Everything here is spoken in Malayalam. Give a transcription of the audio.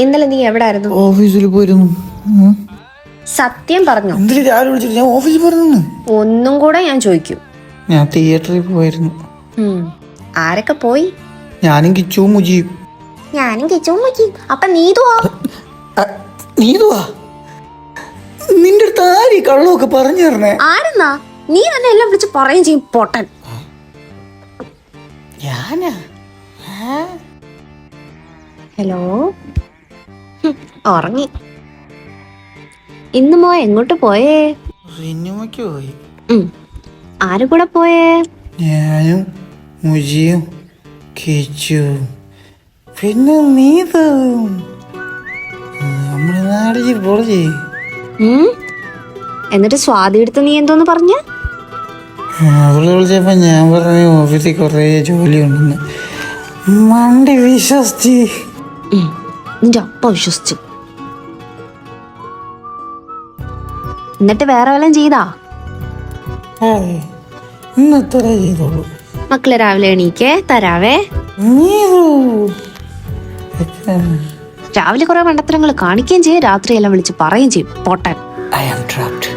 ഇന്നലെ നീ എവിടെ ആയിരുന്നു ഓഫീസിൽ പോയിരുന്നു. സത്യം പറഞ്ഞു? എന്തിന് രാവിലെ വിളിച്ചിട്ട്? ഞാൻ ഓഫീസിൽ പോയിരുന്നു ഒന്നും കൂടെ ഞാൻ ചോദിക്കും. ഞാൻ തിയേറ്ററിൽ പോയിരുന്നു. ഉം. ആരൊക്കെ പോയി? ഞാനും കിച്ചു മുജിയും. ഞാനും കിച്ചും നോക്കി അപ്പൊ നീതുവോ? നീതുവാ? നിന്റെ അടുത്ത് ആര് ഈ കള്ളമൊക്കെ പറഞ്ഞു തരണേ? ആരെന്നാ? നീ തന്നെ എല്ലാം വിളിച്ച് പറയും ചെയ്യും പൊട്ടൻ. ഞാനാ? ഹലോ? ഉറങ്ങി. ഇന്ന് മോ എങ്ങോട്ട് പോയേ? സിനിമയ്ക്ക് പോയി. ആരും കൂടെ പോയേ? ഞാനും മുജിയും കിച്ചു. പിന്നെ നീതും. നമ്മുടെ നാടിൽ പൊളി ഉം? എന്നിട്ട് സ്വാതി എടുത്ത് നീ എന്തോന്ന് പറഞ്ഞ? അവൾ വിളിച്ചപ്പോ ഞാൻ പറഞ്ഞു ഓഫീസിൽ കുറേ ജോലി ഉണ്ടെന്ന് മണ്ടി വിശ്വസിച്ച്. നിന്റെ അപ്പ വിശ്വസിച്ചു. എന്നിട്ട് വേറെ വല്ലതും ചെയ്താ? ചെയ്തോളൂ. മക്കൾ രാവിലെ എണീക്കേ തരാവേ. രാവിലെ കുറെ മണ്ടത്തരങ്ങൾ കാണിക്കുകയും ചെയ്യും രാത്രിയെല്ലാം വിളിച്ച് പറയുകയും ചെയ്യും. പൊട്ടൻ ഐ ആം ട്രാപ്ഡ്